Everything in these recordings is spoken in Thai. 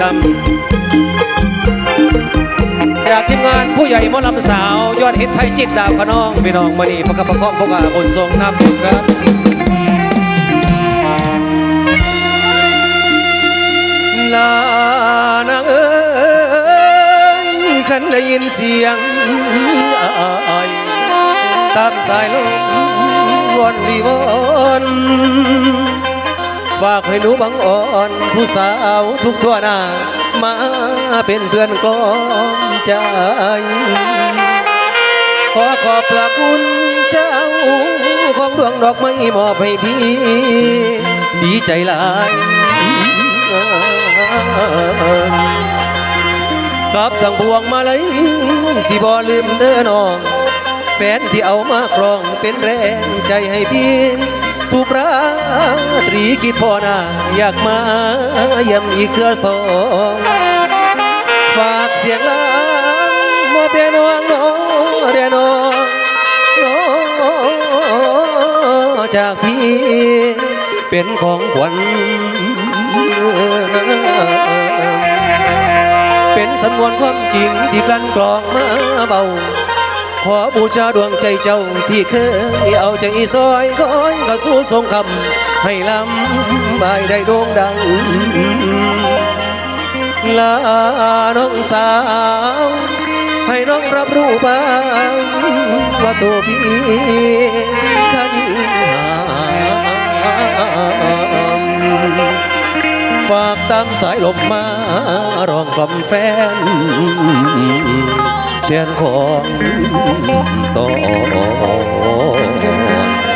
ลำจากทีมงานผู้ใหญ่มอลำสาว ยอดฮิตไทยจิตดาวขนองพี่น้องมานีประคับประคองพวกอาบุญทรงน้ำบุญครับลานางเอ้ยคันได้ยินเสียงอายตามสายลมวนวีวอน ฝากให้หนูบังอ่อน ผู้สาวทุกทั่วหน้า มาเป็นเพื่อนกลอมใจ ขอขอบพระคุณเจ้า ของดวงดอกไม้มอบให้พี่ ดีใจหลายกับทั้งพวงมาเลยสิบ่ลืมเด้อน้อง แฟนที่เอามาครองเป็นแรงใจให้พี่ ทุกราตรีคิดพอหนาอยากมาเยี่ยมอีกเทื่อสองฝากเสียงลางมอบเดียน้องน้องเดนองน้องจากพี่เป็นของขวัญเป็นสำนวนความจริงที่กลั่นกรองมาเบา ขอบูชาดวงใจเจ้าที่เคยเอาใจซอยคอยเข้าสู่ทรงคำให้ลำบายได้โด่งดังลาน้องสาว ให้น้องรับรู้บ้างว่าตัวพี่คันหามฝากตามสายลมมารองกล่อมแฟน แทนของตอน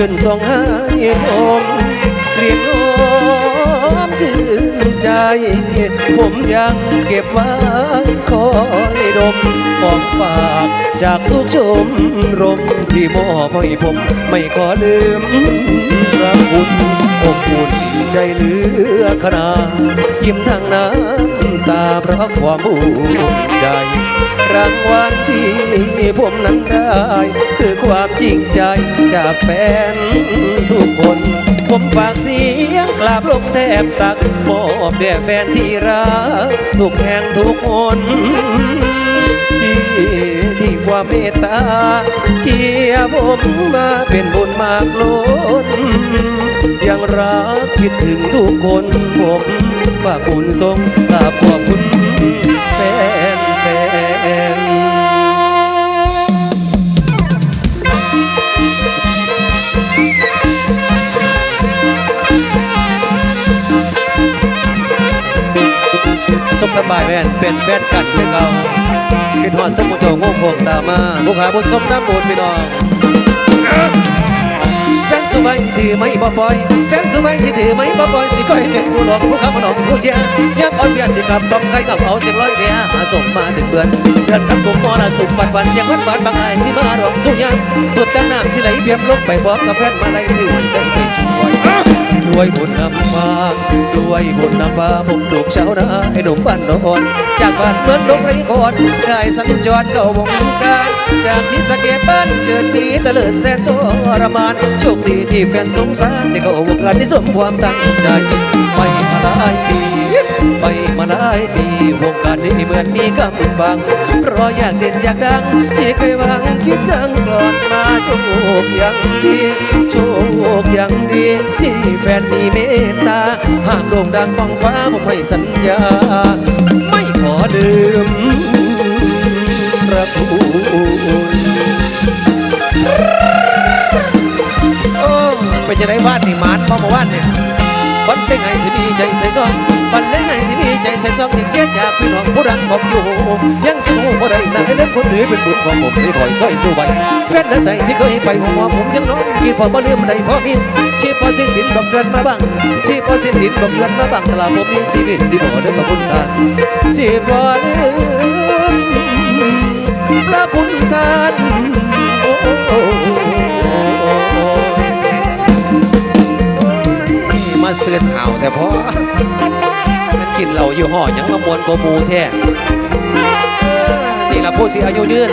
ยืนส่งให้ผมเกลียงหอมชื่นใจ ผมยังเก็บไว้คอยดมของฝากจากทุกชมรมที่มอบให้ผมไม่ขอลืมพระคุณอบอุ่นใจเหลือขนาดยิ้มทางน้ำตาเพราะความภูใจ รางวัลที่ผมนั้นได้ คือความจริงใจจากแฟนทุกคน ผมฝากเสียงกราบลงแทบตักมอบแด่แฟนที่รักทุกแห่งทุกคนที่ที่ความเมตตา เชียร์ผมมาเป็นบุญมากล้น ยังรักคิดถึงทุกคนผมฝากคุณทรงกราบขอบคุณแฟน สุขสบายแม่นเป็นแฟนกันคือเก่าคิดหอดสมุทรโจงงโผงตามาบุกหาบุญสมน้ำบุญพี่น้องแฟน ว้ที่ถือไม่บ่ปล่อยแฟนสุไว้ที่ถือไม่บ่ปล่อยสิก้อยเป็นผู้หลอกผู้ขับผู้หลอกผู้เชียร์ยับอ่อนเบียสิกับต้องใครกับเอาเสียงร้อยเบียหาส่งมาถึงเพื่อนเดือนกับกลุ่มมอละสุขปัดวันเสียงวันบานบางไอายสิมาร้องสู้ยังตุดแต่น้ำที่ไหลเบียมลงไปพร้อมกับแฟนมาไล่ที่หัวใจไปช่วย ด้วยบุญนำมาด้วยบุญนำมาผมลูกชาวนาให้หนุ่มบ้านโนนจากบ้านเมืองลงไรก่อนได้สัญจรเข้าวงการจากที่สะเก็บ้านเกิดดีตะเลิดแสนทรมานโชคดีที่แฟนสงสารได้เข้าวงการที่สมความตั้งใจไปมาหลายปี ไปมาหลายปีวงการนี้เหมือนมีกำบังเพราะอยากเด่นอยากดังที่เคยหวังคิดดังกลอนมาโชคอย่างดีโชคอย่างดีที่แฟนมีเมตตาห้ากโด่งดังกองฟ้าผมให้สัญญา ไม่ขอลืมพระคุณโอ้เป็นจะได้วาดนี่มานมาเมื่านเนี่ย บันเล่งให้สิมีใจใส่ซองบันเล่งให้สิมีใจใส่ซองที่เจ็ดจากพี่น้องผู้ดังผมอยู่ ยังคิดหูบ่ได้แต่เล่นคนถือเป็นบุญของผมไม่ถอยสร้อยสู้วันแฟนนั้นใดที่เคยไปหัวผมยังน้องคิดพอบ่ลืมใดพอมีชีพพอสิ้นดินบอกเกินมาบ้างชีพพอสิ้นดินบอกเกินมาบ้างตลาดผมมีชีวิตสิบ่ได้มาบุญทานชีพพอลืมพระคุณท่าน มาเสือเห่าแต่พอมันกินเหล้าอยู่ห่อยังมามวนโกมูแท้นี่ละผู้สิอายุยืน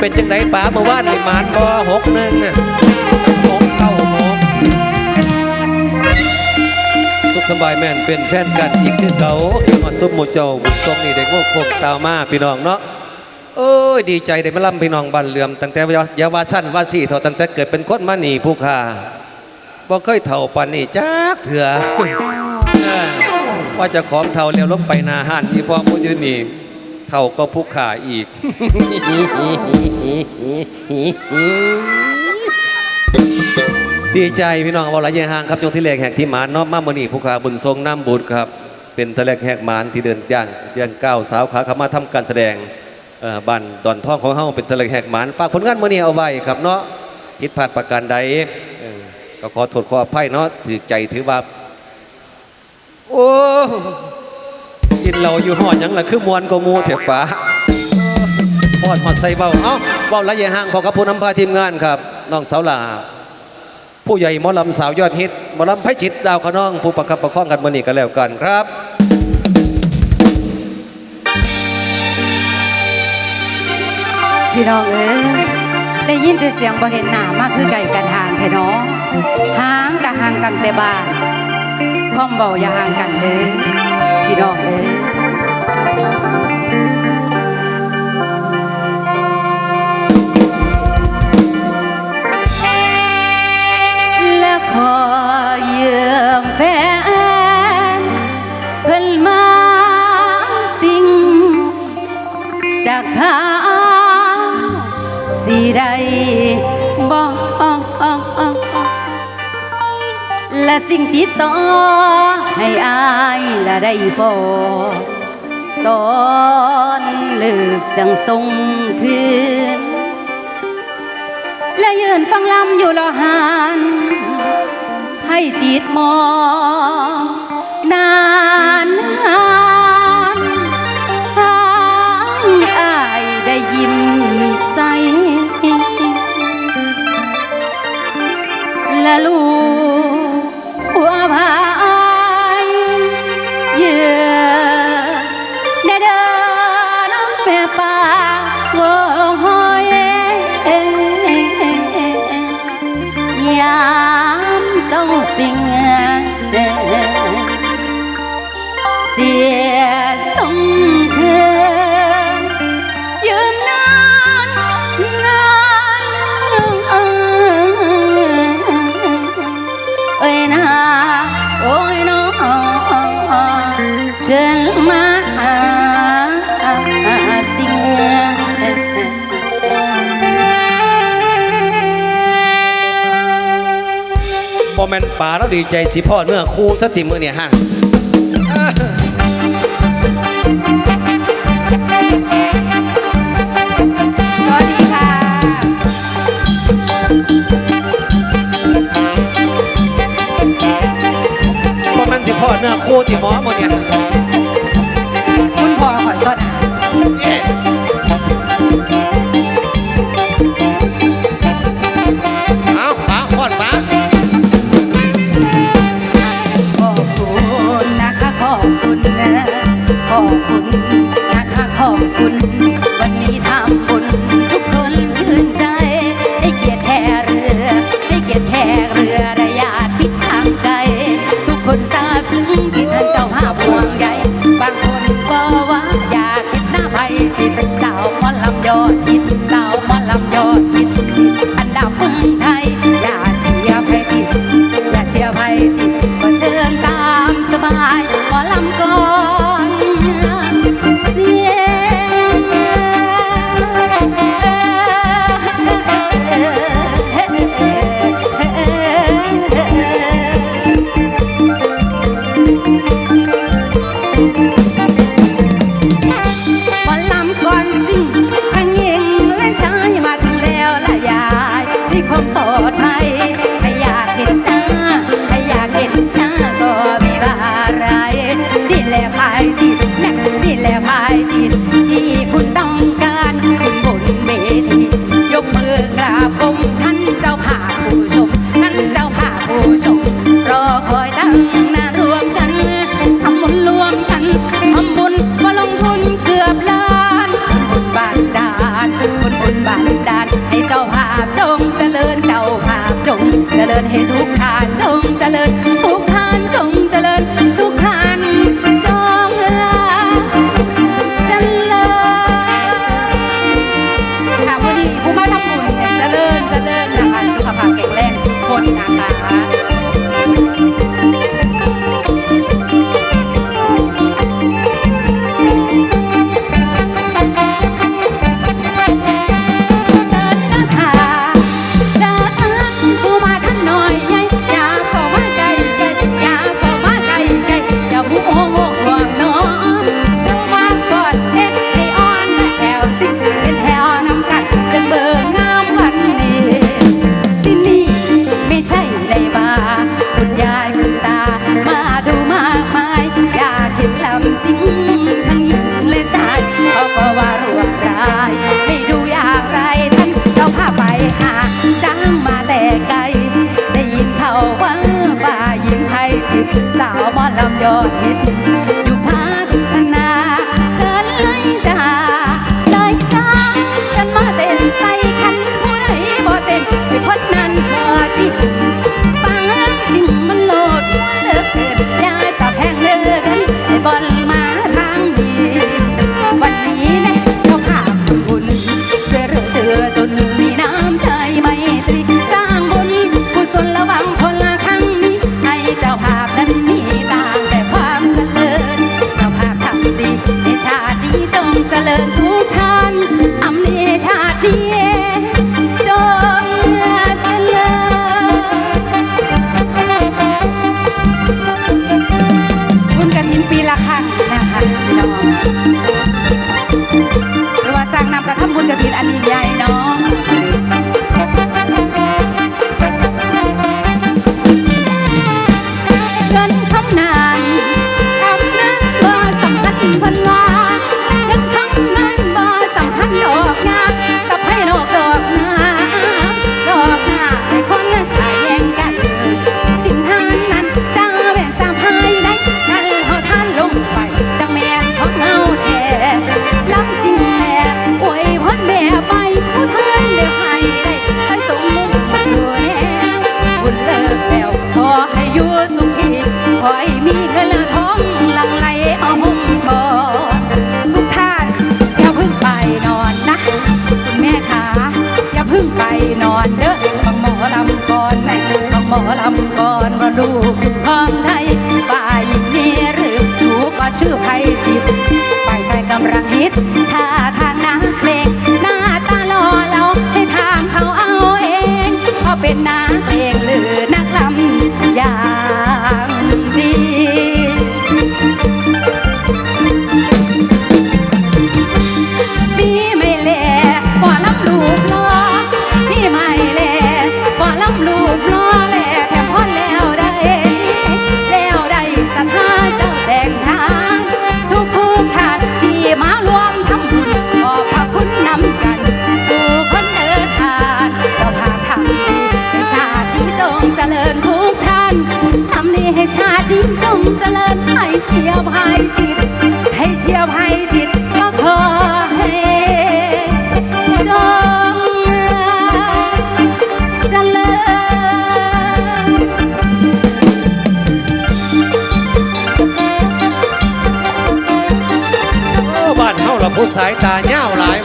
เป็นจังไดป๋าเมื่อวานนี่มานบ่หกหนึ่งหกเก้าหกสุขสบายแม่นเป็นแฟนกันอีกคือเก่าคือหอดซุปหมูเจ้าบุญทรงนี่ได้งกคมตาวมาพี่น้องเนาะโอ้ยดีใจได้มาล่ำพี่น้องบ้านเลื่อมตั้งแต่ยาวาสั้นว่าสี่เท่าตั้งแต่เกิดเป็นคนมาหนีผู้ค่า บ่เคยเท่าปานนี้จักเถื่อเออว่าจะของเท่าเร็วลงไปหนาหันอีพอผู้ยืนนี่เท่าก็ผู้ขาอีก ดีใจพี่น้องวรายห่างครับจงที่แรกแหกที่หมานเนอบมามือนีผู้ขาบุญทรงน้ำบุญครับ เป็นทะเลกแหกหมานที่เดินย่างเดือนก้าวสาวขาขามาทำการแสดงเอ่อบันดอนท่องของเฮาเป็นทะเลกแหกหมานฝากผลงานมือนี้เอาไว้ครับเนาะผิดพลาดประการใด ก็ขอโทษขออภัยเนาะถือใจถือว่า โอ้กินเราอยู่หอดยังล่ะคือมวนก็มูเถอะฟ้าพอดหอดใส่เบาเอ้าเบาละเอียห่างพอกับผู้นำพาทีมงานครับน้องสาวหลาผู้ใหญ่หมอลำสาวยอดฮิตหมอลำไพจิตดาวขน้อง ผู้ประคับประคองกันมานี่กันแล้วกันครับพี่น้องเอ้ยได้ยินแต่เสียงบ่เห็นหน้ามากคือไก่กันห่างแท้เนาะ ห่างกะห่างกันแต่บ้านความเบาอย่าห่างกันเลยพี่น้องเอ้ย สิ่งที่ต่อ ให้อายละได้ฟอตอนเลิกจังทรงคืน และยืนฟังลำอยู่ละหานให้จิตมอง นานนานทางอายได้ยิ้มใสและลูก แมนป่าแล้วดีใจสิพ่อเนื้อคู่สติมือเนี่ยฮะสวัสดีค่ะพอแมนสิพ่อเนื้อคู่ที่หมอหมดเนี่ย up your จริญให้ทุกทาจงเจริญ 열 เชียบให้จิต ให้เชียบให้จิตก็เธอให้จงจะเลิโบ้านเฮาละผู้สายตาเงาหลาย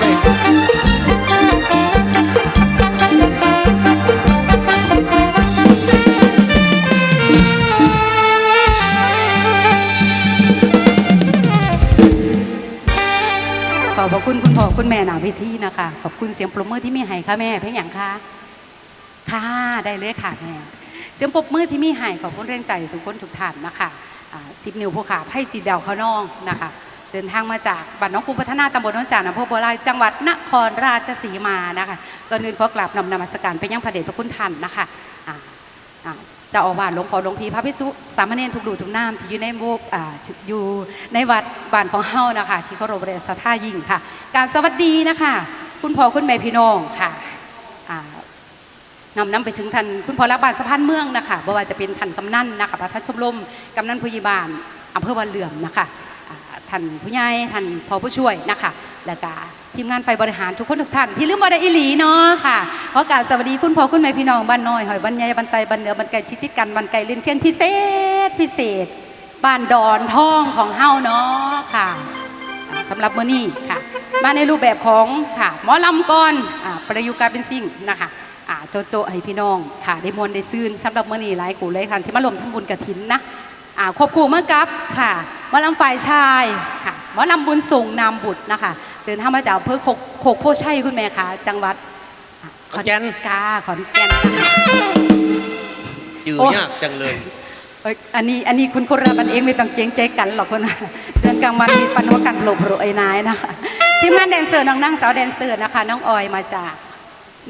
ขอบคุณคุณพ่อคุณแม่หนาพิธีนะคะ ขอบคุณเสียงปรบมือที่มีให้ค่ะแม่เพียงอย่างค่ะค่ะได้เลยค่ะแม่เสียงปรบมือที่มีให้ขอบคุณเรื่องใจทุกคนทุกท่านนะคะสิบนิ้วผู้ขาให้จีดาเขาน้องนะคะ เดินทางมาจากบ้านน้องกุมพัฒนาตำบลน้องจานอำเภอบัวลายจังหวัดนครราชสีมานะคะก่อนอื่นขอกราบนำนมัสการไปยังพระเดชพระคุณท่านนะคะ เจ้าอาวาสหลวงพ่อหลวงพี่พระพิสุสามเณรทุกดูทุกน้ำที่อยู่ในโบกอ่าอยู่ในวัดบ้านของเฮานะคะที่เคารพเรียนสัทธายิ่งค่ะการสวัสดีนะคะ คุณพ่อคุณแม่พี่น้องค่ะนำนำไปถึงท่านคุณพ่อรักบ้านสะพานเมืองนะคะบ่ว่าจะเป็นท่านกำนันนะคะประธานชมรมกำนันผู้ใหญ่บ้าลอำเภอวันเหลื่อมนะคะ ท่านผู้ใหญ่ท่านพ่อผู้ช่วยนะคะแล้วก็ทีมงานไฟบริหารทุกคนทุกท่านที่ลืมบ่ได้อีหลีเนาะค่ะขอกล่าวสวัสดีคุณพ่อคุณแม่พี่น้องบ้านน้อยหอยบ้านใหญ่บ้านไตบ้านเหนือบ้านไก่ชิดติดกันบ้านไก่เล่นเคียงพิเศษพิเศษบ้านดอนทองของเฮาเนาะค่ะอ่าสำหรับมื้อนี้ค่ะ มาในรูปแบบของค่ะหมอลำก่อนอ่าประยุกต์การเป็นสิ่งนะคะโจโจให้พี่น้องค่ะได้มวลได้ซื่นสำหรับมื้อนี้หลายกูเลยค่ะที่มารวมทำบุญกฐินนะ ควบคู่เมื่อกับค่ะหมอลำฝ่ายชายค่ะหมอลำบุญส่งนามบุตรนะคะเดินทางมาจากอำเภอโคกโคกโพชัยคุณแม่คะจังหวัดอ่าขอนแก่นกาขอนแก่นนะคะจือโอ้ยากจังเลยเอ้ยอันนี้อันนี้คุณคนรับมันเองไม่ต้องเกรงใจกันหรอกคนนะเดือนกลางวันมีฟันว่ากันโผล่โผล่ไอ้นายนะคะทีมงานแดนเซอร์น้องนั่งสาวแดนเซอร์นะคะน้องออยมาจาก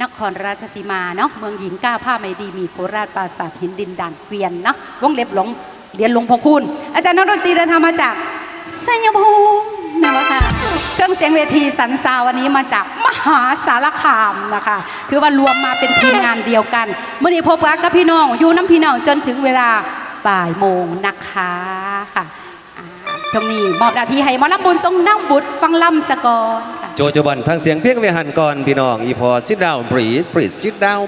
นครราชสีมาเนาะเมืองหญิงก้าผ้าไม่ดีมีโคราชปราสาทหินดินด่านเกวียนเนาะวงเล็บหลง เรียนหลวงพ่อคุณ อาจารย์นักดนตรีเดินทางมาจากสัญภูมินะคะเครื่องเสียงเวทีสันซาววันนี้มาจากมหาสารคามนะคะ ถือว่ารวมมาเป็นทีมงานเดียวกันเมื่อนี้พบกันกับพี่น้องอยู่น้ำพี่น้องจนถึงเวลาบ่ายโมงนะคะค่ะอ่าช่วงนี้มอบหน้าที่ให้มอลำบุญทรงนั่งบุตรฟังลำสกอร์ค่ะโจโจบันทางเสียงเพียงเวหันก่อนพี่น้องอีพอ sit down please please sit down